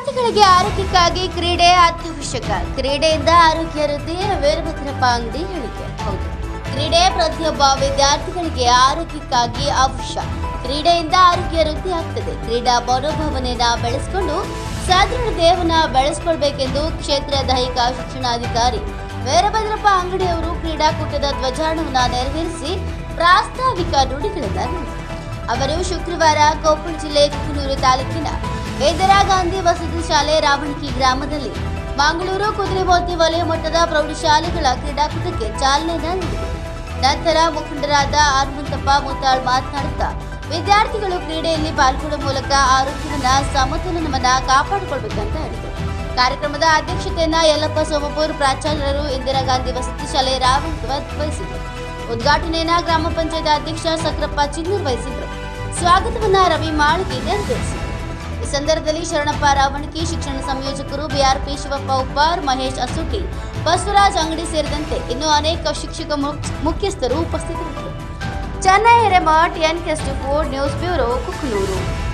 ವಿದ್ಯಾರ್ಥಿಗಳಿಗೆ ಆರೋಗ್ಯಕ್ಕಾಗಿ ಕ್ರೀಡೆ ಅತ್ಯವಶ್ಯಕ. ಕ್ರೀಡೆಯಿಂದ ಆರೋಗ್ಯ ವೃದ್ಧಿ ವೀರಭದ್ರಪ್ಪ ಅಂಗಡಿ ಹೇಳಿಕೆ. ಹೌದು. ಕ್ರೀಡೆ ಪ್ರತಿಯೊಬ್ಬ ವಿದ್ಯಾರ್ಥಿಗಳಿಗೆ ಆರೋಗ್ಯಕ್ಕಾಗಿ ಅವಶ್ಯ. ಕ್ರೀಡೆಯಿಂದ ಆರೋಗ್ಯ ವೃದ್ಧಿ ಆಗ್ತದೆ. ಕ್ರೀಡಾ ಮನೋಭಾವನೆಯನ್ನ ಬೆಳೆಸಿಕೊಂಡು ಸಾಧಾರಣ ದೇಹವನ್ನ ಬೆಳೆಸ್ಕೊಳ್ಬೇಕೆಂದು ಕ್ಷೇತ್ರ ದೈಹಿಕ ಶಿಕ್ಷಣಾಧಿಕಾರಿ ವೀರಭದ್ರಪ್ಪ ಅಂಗಡಿಯವರು ಕ್ರೀಡಾಕೂಟದ ಧ್ವಜಾರೋಹಣ ನೆರವೇರಿಸಿ ಪ್ರಾಸ್ತಾವಿಕ ನುಡಿಗಳನ್ನು ಅವರು ಶುಕ್ರವಾರ ಕೊಪ್ಪಳ ಜಿಲ್ಲೆ ಕುಕನೂರು ತಾಲೂಕಿನ ಇಂದಿರಾ ಗಾಂಧಿ ವಸತಿ ಶಾಲೆ ರಾವಣಕಿ ಗ್ರಾಮದಲ್ಲಿ ಮಂಗಳೂರು ಕುದುರೆಮೋತಿ ವಲಯ ಮಟ್ಟದ ಪ್ರೌಢಶಾಲೆಗಳ ಕ್ರೀಡಾಕೂಟಕ್ಕೆ ಚಾಲನೆ ನೀಡಿದೆ. ನಂತರ ಮುಖಂಡರಾದ ಹನುಮಂತಪ್ಪ ಮುತ್ತಾಳ್ ಮಾತನಾಡುತ್ತಾ, ವಿದ್ಯಾರ್ಥಿಗಳು ಕ್ರೀಡೆಯಲ್ಲಿ ಪಾಲ್ಗೊಳ್ಳುವ ಮೂಲಕ ಆರೋಗ್ಯವನ್ನ, ಸಮತೋಲನವನ್ನ ಕಾಪಾಡಿಕೊಳ್ಬೇಕಂತ ಹೇಳಿದರು. ಕಾರ್ಯಕ್ರಮದ ಅಧ್ಯಕ್ಷತೆಯನ್ನ ಯಲ್ಲಪ್ಪ ಸೋಮಪುರ್ ಪ್ರಾಚಾರ್ಯರು ಇಂದಿರಾ ಗಾಂಧಿ ವಸತಿ ಶಾಲೆ ರಾವಣಕಿ ವಹಿಸಿದರು. ಉದ್ಘಾಟನೆಯನ್ನ ಗ್ರಾಮ ಪಂಚಾಯತ್ ಅಧ್ಯಕ್ಷ ಸಕ್ರಪ್ಪ ಚಿನ್ನೂರ್ ವಹಿಸಿದರು. ಸ್ವಾಗತವನ್ನ ರವಿ ಮಾಳಿಗೆ ನೆರವೇರಿಸಿದರು ಈ ಸಂದರ್ಭದಲ್ಲಿ ಶರಣಪ್ಪ ರಾವಣಕಿ, ಶಿಕ್ಷಣ ಸಂಯೋಜಕರು ಬಿಆರ್ಪಿ ಶಿವಪ್ಪ ಉಪ್ಪಾರ್, ಮಹೇಶ್ ಅಸುಟಿ, ಬಸವರಾಜ್ ಅಂಗಡಿ ಸೇರಿದಂತೆ ಇನ್ನೂ ಅನೇಕ ಶಿಕ್ಷಕ ಮುಖ್ಯ- ಮುಖ್ಯಸ್ಥರು ಉಪಸ್ಥಿತರಿದ್ದರು. Chennai, Hiremath N four news bureau, Kuknur.